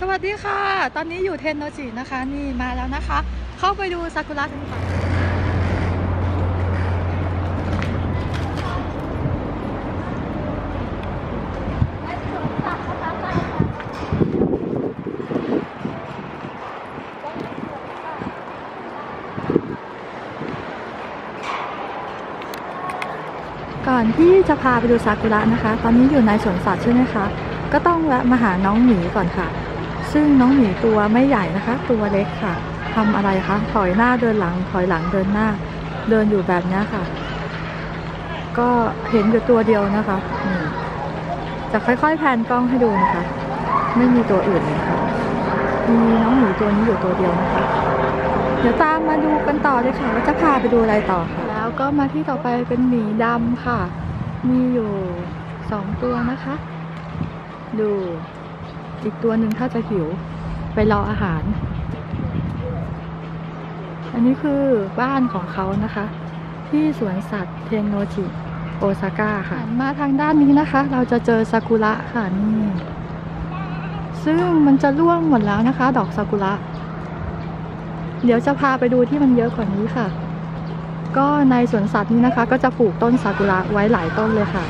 สวัสดีค่ะ ตอนนี้อยู่เทนโนจินะคะ นี่มาแล้วนะคะ เข้าไปดูซากุระกันก่อนก่อนที่จะพาไปดูซากุระนะคะ ตอนนี้อยู่ในสวนสัตว์ใช่ไหมคะ ก็ต้องแวะมาหาน้องหมีก่อนค่ะ ซึ่งน้องหมีตัวไม่ใหญ่นะคะ ตัวเล็กค่ะทำอะไรคะถอยหน้าเดินหลัง ถอยหลังเดินหน้า เดินอยู่แบบนี้ค่ะ ก็เห็นอยู่ตัวเดียวนะคะจะค่อยๆแพนกล้องให้ดูนะคะ ไม่มีตัวอื่นเลยค่ะมีน้องหมีตัวนี้อยู่ตัวเดียวนะคะ เดี๋ยวตามมาดูกันต่อเลยค่ะว่าจะพาไปดูอะไรต่อค่ะ แล้วก็มาที่ต่อไปเป็นหมีดำค่ะ มีอยู่สองตัวนะคะ ดู อีกตัวหนึ่งถ้าจะหิวไปรออาหาร อันนี้คือบ้านของเขานะคะ ที่สวนสัตว์เทนโนจิโอซาก้าค่ะมาทางด้านนี้นะคะ เราจะเจอซากุระค่ะนี่ซึ่งมันจะร่วงหมดแล้วนะคะ ดอกซากุระเดี๋ยวจะพาไปดูที่มันเยอะกว่านี้ค่ะ ก็ในสวนสัตว์นี้นะคะ ก็จะปลูกต้นซากุระไว้หลายต้นเลยค่ะ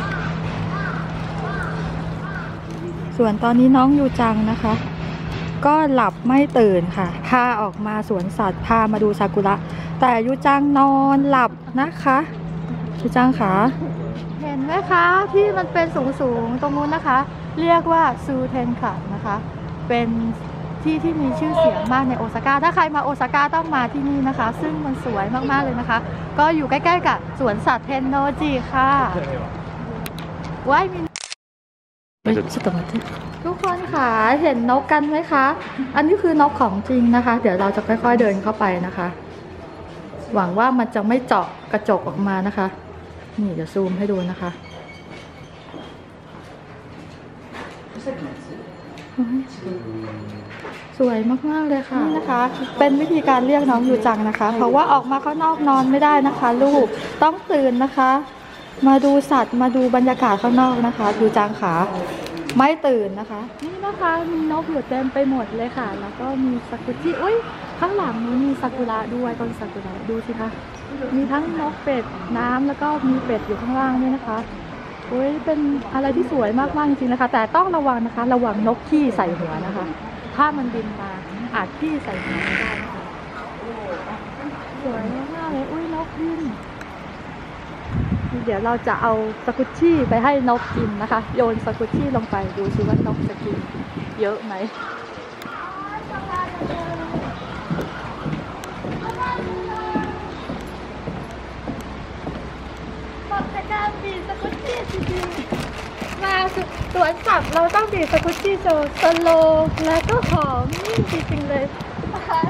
ส่วนตอนนี้น้องยูจังนะคะ ก็หลับไม่ตื่นค่ะ พาออกมาสวนสัตว์พามาดูซากุระ แต่ยูจังนอนหลับนะคะยูจังคะเห็นไหมคะที่มันเป็นสูงสูงๆตรงนู้นนะคะ เรียกว่าซูเทนค่ะนะคะ เป็นที่ที่มีชื่อเสียงมากในโอซาก้า ถ้าใครมาโอซาก้าต้องมาที่นี่นะคะ ซึ่งมันสวยมากๆเลยนะคะ ก็อยู่ใกล้ๆกับสวนสัตว์เทนโนจิค่ะว้ายมี เฮ้ยちょっと待って ทุกคนค่ะเห็นนกกันไหมคะ อันนี้คือนกของจริงนะคะ เดี๋ยวเราจะค่อยๆเดินเข้าไปนะคะ หวังว่ามันจะไม่เจาะกระจกออกมานะคะ นี่เดี๋ยวซูมให้ดูนะคะสวยมากๆเลยค่ะนี่นะคะ เป็นวิธีการเรียกน้องยูจังนะคะ เพราะว่าออกมาข้างนอกนอนไม่ได้นะคะ ลูกต้องตื่นนะคะ มาดูสัตว์มาดูบรรยากาศข้างนอกนะคะยูจังขาไม่ตื่นนะคะ นี่นะคะมีนกอยู่เต็มไปหมดเลยค่ะ แล้วก็มีซากุจิอุ้ยข้างหลังนี้มีซากุระด้วยต้นซากุระดูสิคะมีทั้งนกเป็ดน้ำแล้วก็มีเป็ดอยู่ข้างล่างด้วยนะคะอุ้ยเป็นอะไรที่สวยมากๆจริงๆนะคะ แต่ต้องระวังนะคะ ระวังนกขี้ใส่หัวนะคะ ถ้ามันบินมาอาจขี้ใส่หัวได้นะคะสวยมากเลยอุ้ยนกบิน เดี๋ยวเราจะเอาสกุชชี่ไปให้นกกินนะคะ โยนสกุชชี่ลงไปดูซิว่านกจะกินเยอะไหมมาะกับกาบีสกุชชี่จริงๆมาสวนสัตว์เราต้องบีสกุชชี่โซสโลว์และก็หอมนิ่มจริงๆเลยนะคะ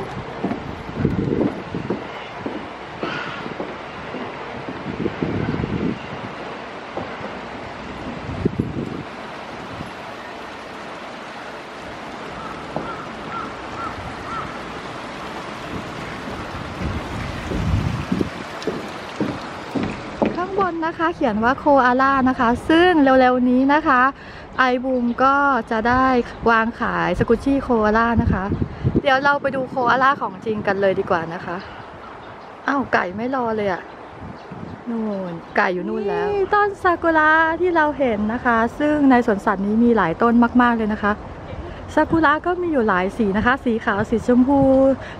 ข้างบ นะคะเขียนว่าโคอาล่านะคะ ซึ่งเร็วๆนี้นะคะไอบูมก็จะได้วางขายสกุชชี่โคอาล่านะคะ เดี๋ยวเราไปดูโคอาล่าของจริงกันเลยดีกว่านะคะอ้าวไก่ไม่รอเลยอะนู่นไก่อยู่นู่นแล้วต้นซากุระที่เราเห็นนะคะ ซึ่งในสวนสัตว์นี้มีหลายต้นมาก ๆเลยนะคะซากุระก็มีอยู่หลายสีนะคะ สีขาวสีชมพู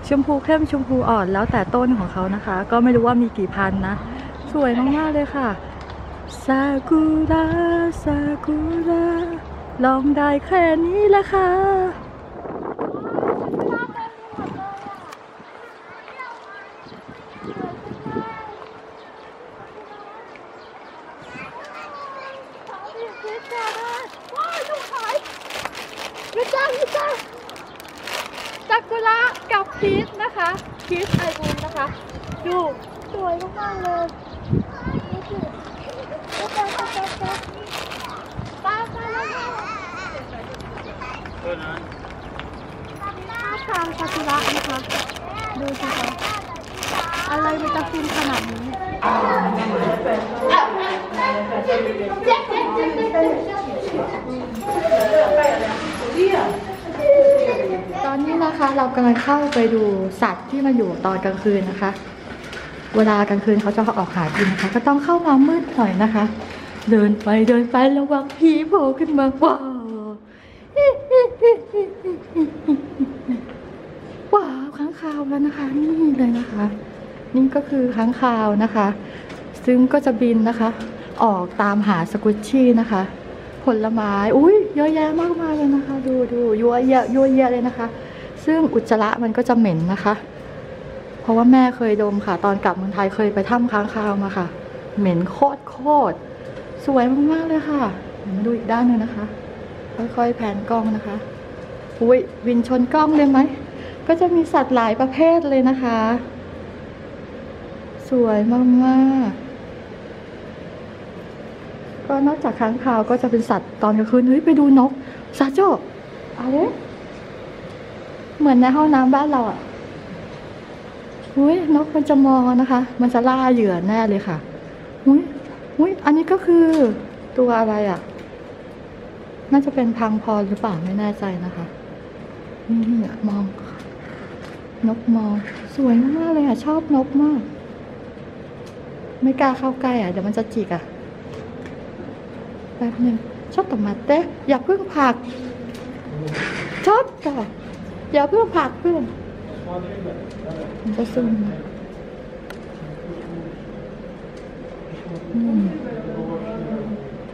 ชมพูเข้มชมพูอ่อนแล้วแต่ต้นของเขานะคะ ก็ไม่รู้ว่ามีกี่พันนะ สวยมากๆเลยค่ะ ซากุระซากุระลองได้แค่นี้ละค่ะ ยูจังยูจังซากุระกับพีชนะคะพีชไอบูมนะคะ ดูสวยมากๆเลยดูสิดูไปไปไปไปไปไปแล้วท่างซากุระนะคะ ดูสิคะอะไรมันจะฟินขนาดนี้เนะคะเรากำลังเข้าไปดูสัตว์ที่มาอยู่ตอนกลางคืนนะคะ เวลากลางคืนเขาจะออกหากินนะคะ ก็ต้องเข้ามามืดหน่อยนะคะ เดินไปเดินไประวังผีโผล่ขึ้นมาว้าว ว้าวค้างคาวแล้วนะคะ นี่เลยนะคะ นี่ก็คือค้างคาวนะคะ ซึ่งก็จะบินนะคะ ออกตามหาสกุชชี่นะคะ ผลไม้อุ้ยเยอะแยะมากมายเลยนะคะ ดูดูยัวเยะยัวเยะเลยนะคะ ซึ่งอุจจาระมันก็จะเหม็นนะคะ เพราะว่าแม่เคยดมค่ะ ตอนกลับเมืองไทยเคยไปถ้ำค้างคาวมาค่ะ เหม็นโคตรโคตรสวยมากๆเลยค่ะมาดูอีกด้านหนึ่งนะคะ ค่อยๆแผนกล้องนะคะอุ้ยวินชนกล้องเลยไหม ก็จะมีสัตว์หลายประเภทเลยนะคะ สวยมากๆ ก็นอกจากค้างคาวก็จะเป็นสัตว์ตอนกลางคืนเฮ้ยไปดูนกซาโจอะไรเหมือนในห้องน้ำบ้านเราอะอุ้ยนกมันจะมองนะคะ มันจะล่าเหยื่อแน่เลยค่ะอุ้ยอุ้ยอันนี้ก็คือตัวอะไรอะ น่าจะเป็นพังพรหรือเปล่าไม่แน่ใจนะคะ นี่มอง นกมองสวยมากเลยอะ ชอบนกมาก ไม่กล้าเข้าใกล้อะ เดี๋ยวมันจะจิกอะแป๊บหนึ่งชอบตอมาเต้อย่าเพิ่งผัก ชอบต่ออย่าเพิ่งผักเพื่อนมันจะซึม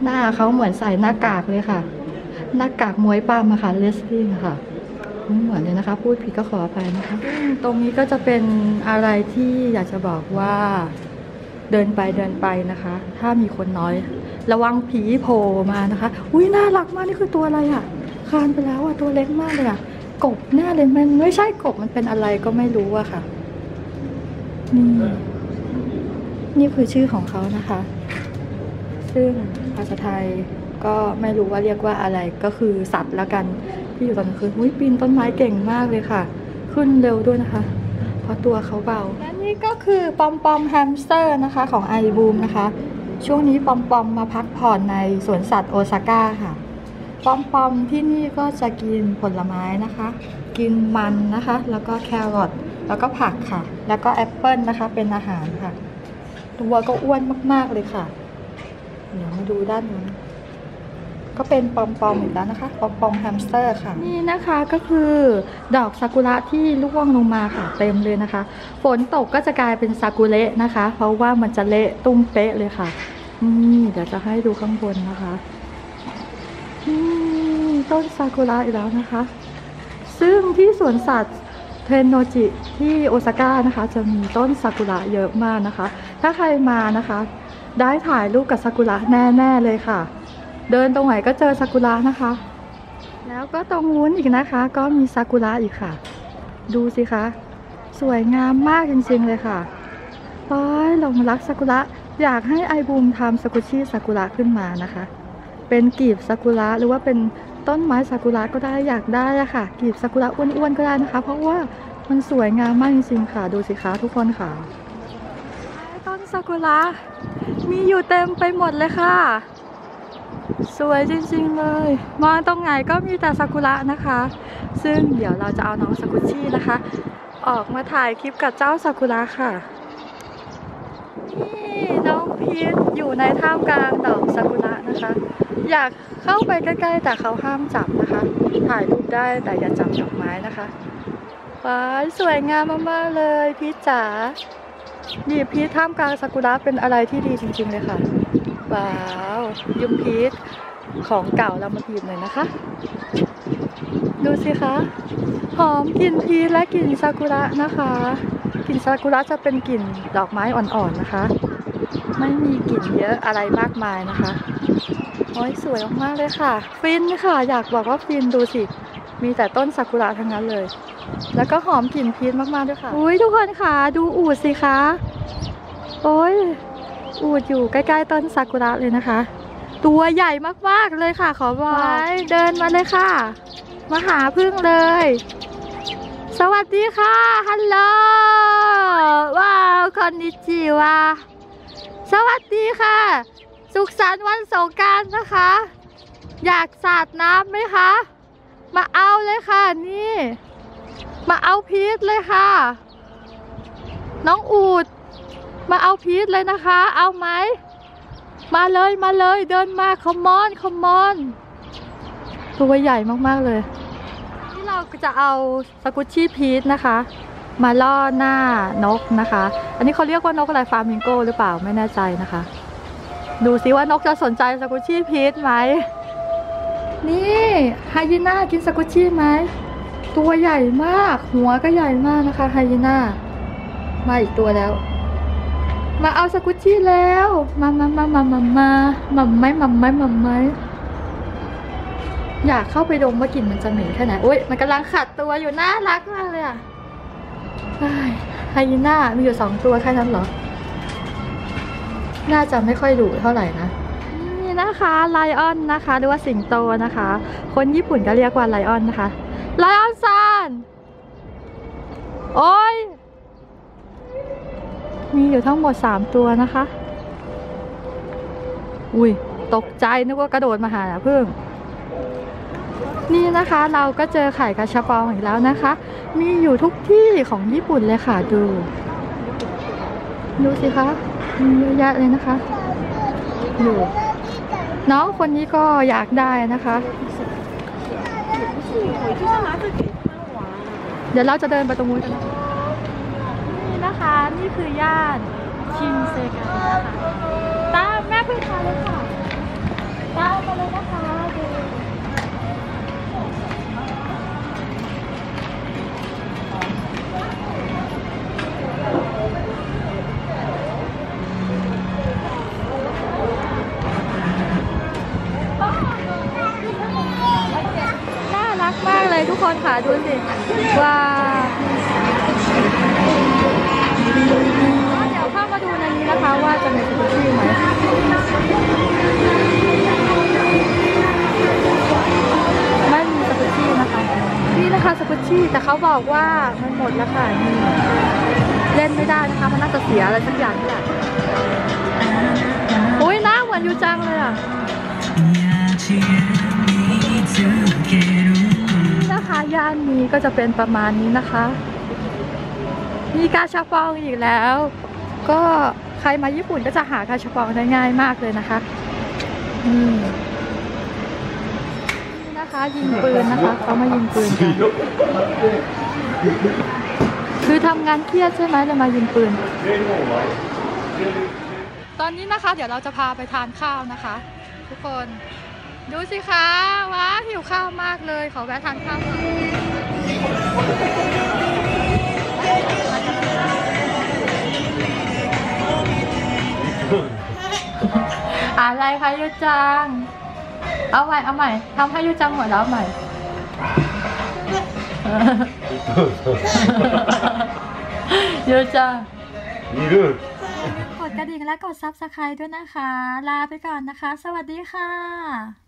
หน้าเขาเหมือนใส่หน้ากากเลยค่ะ หน้ากากมวยป้ามะค่ะเลสลี่อะค่ะ ไม่เหมือนเลยนะคะ พูดผิดก็ขออภัยนะคะตรงนี้ก็จะเป็นอะไรที่อยากจะบอกว่าเดินไปเดินไปนะคะ ถ้ามีคนน้อย ระวังผีโผล่มานะคะ อุ้ยน่ารักมากนี่คือตัวอะไรอะ่ะ คานไปแล้วอะ่ะตัวเล็กมากเลยอะ่ะกบแน่เลยมันไม่ใช่กบมันเป็นอะไรก็ไม่รู้อะค่ะนี่นี่คือชื่อของเขานะคะ ซึ่งภาษาไทยก็ไม่รู้ว่าเรียกว่าอะไรก็คือสัตว์แล้วกัน ที่อยู่ตอนกลางคืนอุ้ยปีนต้นไม้เก่งมากเลยค่ะ ขึ้นเร็วด้วยนะคะ เพราะตัวเขาเบา และนี่ก็คือปอมปอมแฮมสเตอร์นะคะของไอบูมนะคะ ช่วงนี้ปอมปอมมาพักผ่อนในสวนสัตว์โอซาก้าค่ะ ปอมปอมที่นี่ก็จะกินผลไม้นะคะ กินมันนะคะ แล้วก็แครอท แล้วก็ผักค่ะ แล้วก็แอปเปิลนะคะ เป็นอาหารค่ะ ตัวก็อ้วนมากๆเลยค่ะ เดี๋ยวมาดูด้านนู้น ก็เป็นปอมปอมอีกแล้วนะคะปอมปอมแฮมสเตอร์ค่ะ นี่นะคะก็คือดอกซากุระที่ร่วงลงมาค่ะเต็มเลยนะคะ ฝนตกก็จะกลายเป็นซากุเระนะคะ เพราะว่ามันจะเละตุ้มเป๊ะเลยค่ะนี่เดี๋ยวจะให้ดูข้างบนนะคะต้นซากุระอีกแล้วนะคะ ซึ่งที่สวนสัตว์เทนโนจิที่โอซาก้านะคะ จะมีต้นซากุระเยอะมากนะคะ ถ้าใครมานะคะ ได้ถ่ายรูปกับซากุระแน่ ๆ เลยค่ะ เดินตรงไหนก็เจอซากุระนะคะ แล้วก็ตรงนู้นอีกนะคะ ก็มีซากุระอีกค่ะ ดูสิคะ สวยงามมากจริงๆเลยค่ะโอ้ยหลงรักซากุระอยากให้ไอบูมทำสกุชิซากุระขึ้นมานะคะ เป็นกีบซากุระหรือว่าเป็นต้นไม้ซากุระก็ได้อยากได้อะค่ะ กีบซากุระอ้วนๆก็ได้นะคะ เพราะว่ามันสวยงามมากจริงๆค่ะ ดูสิคะทุกคนค่ะต้นซากุระมีอยู่เต็มไปหมดเลยค่ะ สวยจริงๆเลย มองตรงไหนก็มีแต่ซากุระนะคะ ซึ่งเดี๋ยวเราจะเอาน้องสกุชชี่นะคะ ออกมาถ่ายคลิปกับเจ้าซากุระค่ะนี่น้องพีทอยู่ในท่ามกลางดอกซากุระนะคะ อยากเข้าไปใกล้ๆ แต่เขาห้ามจับนะคะ ถ่ายรูปได้แต่อย่าจับดอกไม้นะคะว้ายสวยงามมากๆเลยพีทจ๋านี่พีทท่ามกลางซากุระเป็นอะไรที่ดีจริงๆเลยค่ะ ว้าว ยุมพีชของเก่าเรามาพีชหน่อยนะคะ ดูสิคะ หอมกลิ่นพีชและกลิ่นซากุระนะคะ กลิ่นซากุระจะเป็นกลิ่นดอกไม้อ่อนๆนะคะ ไม่มีกลิ่นเยอะอะไรมากมายนะคะโอ้ยสวยมากๆเลยค่ะ ฟินค่ะ อยากบอกว่าฟินดูสิ มีแต่ต้นซากุระทั้งนั้นเลย แล้วก็หอมกลิ่นพีชมากๆด้วยค่ะ อุ้ยทุกคนค่ะ ดูอูดสิคะ โอ้ย อูดอยู่ใกล้ๆต้นซากุระเลยนะคะ ตัวใหญ่มากๆเลยค่ะ ขอบอกไว้เดินมาเลยค่ะ มาหาพึ่งเลย สวัสดีค่ะฮัลโหลว้าวคอนนิจิวะสวัสดีค่ะ สุขสันต์วันสงกรารนะคะ อยากสาดน้ำไหมคะ มาเอาเลยค่ะนี่ มาเอาพีชเลยค่ะ น้องอูด มาเอาพีชเลยนะคะ เอาไหม มาเลยมาเลยเดินมาคอมมอนคอมมอนตัวใหญ่มากๆเลยที่เราจะเอาสกุชชี่พีชนะคะ มาล่อหน้านกนะคะ อันนี้เขาเรียกว่านกอะไรฟาร์มิงโกหรือเปล่าไม่แน่ใจนะคะ ดูซิว่านกจะสนใจสกุชชี่พีชไหมนี่ไฮยีน่ากินสกุชชี่ไหมตัวใหญ่มาก หัวก็ใหญ่มากนะคะไฮยีน่ามาอีกตัวแล้ว มาเอาสกุชชี่แล้ว มามามามามามามาไหมมาไหมมาไหมอยากเข้าไปดมว่ากลิ่นมันจะเหม็นแค่ไหนโอุ้ยมันกำลังขัดตัวอยู่น่ารักมากเลยอะไฮยีน่ามีอยู่สองตัวแค่นั้นเหรอ น่าจะไม่ค่อยดุเท่าไหร่นะนี่นะคะไลออนนะคะหรือว่าสิงโตนะคะ คนญี่ปุ่นก็เรียกว่าไลออนนะคะไลออนซันโอ้ย มีอยู่ทั้งหมด 3 ตัวนะคะ อุ้ยตกใจนึกว่ากระโดดมาหาพึ่ง นี่นะคะเราก็เจอไข่กระชับองอีกแล้วนะคะ มีอยู่ทุกที่ของญี่ปุ่นเลยค่ะดู ดูสิคะมีเยอะแยะเลยนะคะอยู่น้องคนนี้ก็อยากได้นะคะ เดี๋ยวเราจะเดินไปตรงนู้นกันนะ นี่คือย่านชินเซกันนะคะตามแม่พึ่งมาเลยค่ะตามมาเลย ชี่แต่เขาบอกว่ามันหมดแล้วค่ะนี่เล่นไม่ได้นะคะมันน่าจะเสียอะไรสักอย่างนี่แหละโอ้ยหน้าเหมือนยูจังเลยอะนะคะย่านนี้ก็จะเป็นประมาณนี้นะคะ มีกาชาปองอีกแล้ว ก็ใครมาญี่ปุ่นก็จะหากาชาปองได้ง่ายมากเลยนะคะนี่นี่ นะคะยิงปืนนะคะเขามายิงปืนกันคือทำงานเครียดใช่ไหมเลยมายิงปืน ตอนนี้นะคะ เดี๋ยวเราจะพาไปทานข้าวนะคะ ทุกคนดูสิคะว้าหิวข้าวมากเลย ขอแวะทานข้าวหน่อยอะไรคะยูจัง เอาใหม่เอาใหม่ทำให้ยูจังหมดแล้วเอาใหม่ ยูจังいるกดกระดิ่งและกดซับสไครต์ด้วยนะคะ ลาไปก่อนนะคะ สวัสดีค่ะ